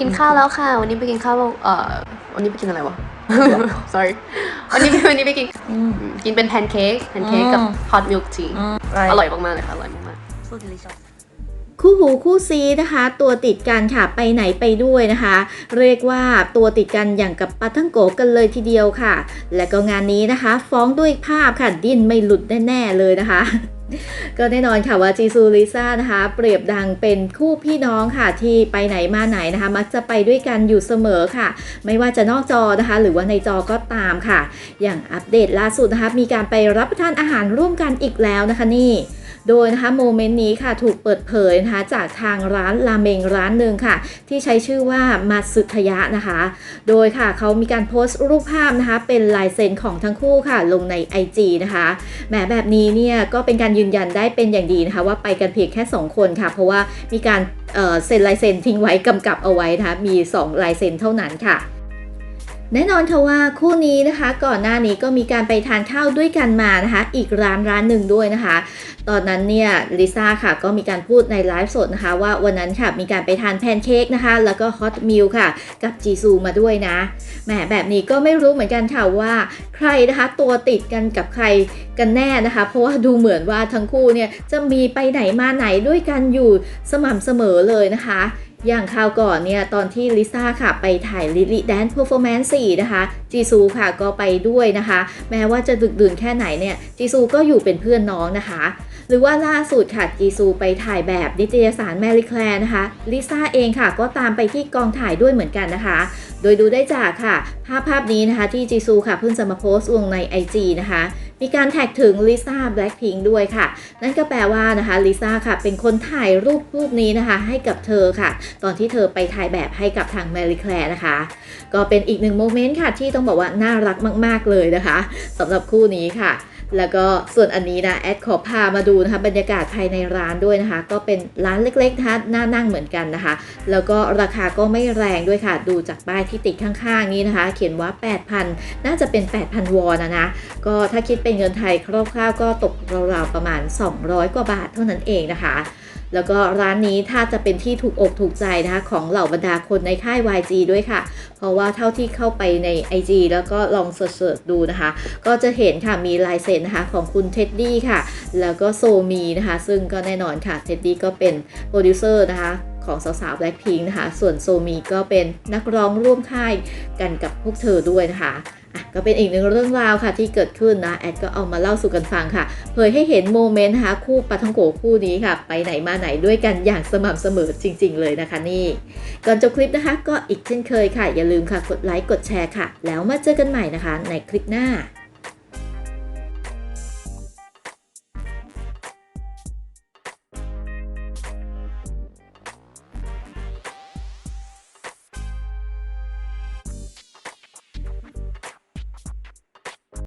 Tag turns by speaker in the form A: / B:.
A: กินข้าวแล้วค่ะ วันนี้ไปกินข้าวเอ่อวันนี้ไปกินอะไรวะ sorry วันนี้วันนี้ไปกิน
B: อืม
A: กินเป็นแพนเค้กแพนเค้กกับ
B: อืม
A: hot milk tea
B: อืม
A: อร่อยมากๆเลยค่ะ อร่อยมาก
B: so delicious
C: คู่หูคู่ซีนะคะ ตัวติดกันค่ะไปไหนไปด้วยนะคะ เรียกว่าตัวติดกันอย่างกับปาทังโกกันเลยทีเดียวค่ะ และก็งานนี้นะคะ ฟ้องด้วยภาพค่ะดิ้นไม่หลุดแน่ๆเลยนะคะ ก็แน่นอนค่ะว่าจีซูลิซ่านะคะเปรียบดังเป็นคู่พี่น้องค่ะที่ไปไหนมาไหนนะคะ มักจะไปด้วยกันอยู่เสมอค่ะ ไม่ว่าจะนอกจอนะคะ หรือว่าในจอก็ตามค่ะ อย่างอัปเดตล่าสุดนะคะมีการไปรับประทานอาหารร่วมกันอีกแล้วนะคะนี่ โดยนะคะโมเมนต์นี้ค่ะถูกเปิดเผยนะคะจากทางร้านราเมงร้านหนึ่งค่ะ ที่ใช้ชื่อว่ามาสึทยะนะคะ โดยค่ะเขามีการโพสต์รูปภาพนะคะ เป็นลายเซ็นของทั้งคู่ค่ะลงใน IG นะคะแหมแบบนี้เนี่ยก็เป็นการยืนยันได้เป็นอย่างดีนะคะว่าไปกันเพียงแค่ 2 คนค่ะ เพราะว่ามีการเอ่อเซ็นลายเซ็นทิ้งไว้กำกับเอาไว้นะคะมี 2 ลายเซ็นเท่านั้นค่ะ แน่นอนค่ะว่าคู่นี้นะคะ ก่อนหน้านี้ก็มีการไปทานข้าวด้วยกันมานะคะ อีกร้านร้านหนึ่งด้วยนะคะ ตอนนั้นเนี่ยลิซ่าค่ะก็มีการพูดในไลฟ์สดนะคะ ว่าวันนั้นค่ะมีการไปทานแพนเค้กนะคะ แล้วก็ฮอตมิลค่ะ กับจีซูมาด้วยนะแหมแบบนี้ก็ไม่รู้เหมือนกันค่ะว่าใครนะคะ ตัวติดกันกับใครกันแน่นะคะ เพราะว่าดูเหมือนว่าทั้งคู่เนี่ยจะมีไปไหนมาไหนด้วยกันอยู่สม่ำเสมอเลยนะคะ อย่างคราวก่อนเนี่ย ตอนที่ลิซ่าค่ะไปถ่ายลิลิแดนเพอร์ฟอร์แมนซ์4นะคะ จีซูค่ะก็ไปด้วยนะคะ แม้ว่าจะดึกดื่นแค่ไหนเนี่ย จีซูก็อยู่เป็นเพื่อนน้องนะคะ หรือว่าล่าสุดค่ะ จีซูไปถ่ายแบบนิตยสารแมรี่แคลร์นะคะ ลิซ่าเองค่ะก็ตามไปที่กองถ่ายด้วยเหมือนกันนะคะ โดยดูได้จากค่ะ ภาพภาพนี้นะคะที่จีซูค่ะเพิ่งจะมาโพสต์ลงใน IG นะคะ มีการแท็กถึงลิซ่าแบล็กพิงด้วยค่ะ นั่นก็แปลว่านะคะลิซ่าค่ะเป็นคนถ่ายรูปรูปนี้นะคะ ให้กับเธอค่ะ ตอนที่เธอไปถ่ายแบบให้กับทางแมรี่แคลร์นะคะ ก็เป็นอีกหนึ่งโมเมนต์ค่ะที่ต้องบอกว่าน่ารักมาก ๆ เลยนะคะสำหรับคู่นี้ค่ะ แล้วก็ส่วนอันนี้นะแอดขอพามาดูนะคะบรรยากาศภายในร้านด้วยนะคะ ก็เป็นร้านเล็กๆนะคะน่านั่งเหมือนกันนะคะ แล้วก็ราคาก็ไม่แรงด้วยค่ะ ดูจากป้ายที่ติดข้างๆนี้นะคะ เขียนว่า 8,000 น่าจะเป็น 8,000 วอนนะนะก็ถ้าคิดเป็นเงินไทยคร่าวๆก็ตกราวๆประมาณ 200 กว่าบาทเท่านั้นเองนะคะ แล้วก็ร้านนี้ถ้าจะเป็นที่ถูกอกถูกใจนะคะของเหล่าบรรดาคนในค่าย YG ด้วยค่ะ เพราะว่าเท่าที่เข้าไปใน IG แล้วก็ลองเสิร์ชดูนะคะ ก็จะเห็นค่ะมีลายเซ็นนะคะของคุณเท็ดดี้ค่ะ แล้วก็โซมีนะคะ ซึ่งก็แน่นอนค่ะเท็ดดี้ก็เป็นโปรดิวเซอร์นะคะของสาวๆ Blackpink นะคะ ส่วนโซมีก็เป็นนักร้องร่วมค่ายกันกับพวกเธอด้วยนะคะ ก็เป็นอีกหนึ่งเรื่องราวค่ะที่เกิดขึ้นนะแอดก็เอามาเล่าสู่กันฟังค่ะ เผยให้เห็นโมเมนต์นะคะคู่ปาทังโกคู่นี้ค่ะ ไปไหนมาไหนด้วยกันอย่างสม่ำเสมอจริง ๆ เลยนะคะนี่ ก่อนจบคลิปนะคะ ก็อีกเช่นเคยค่ะ อย่าลืมค่ะกดไลค์กดแชร์ค่ะ แล้วมาเจอกันใหม่นะคะ ในคลิปหน้า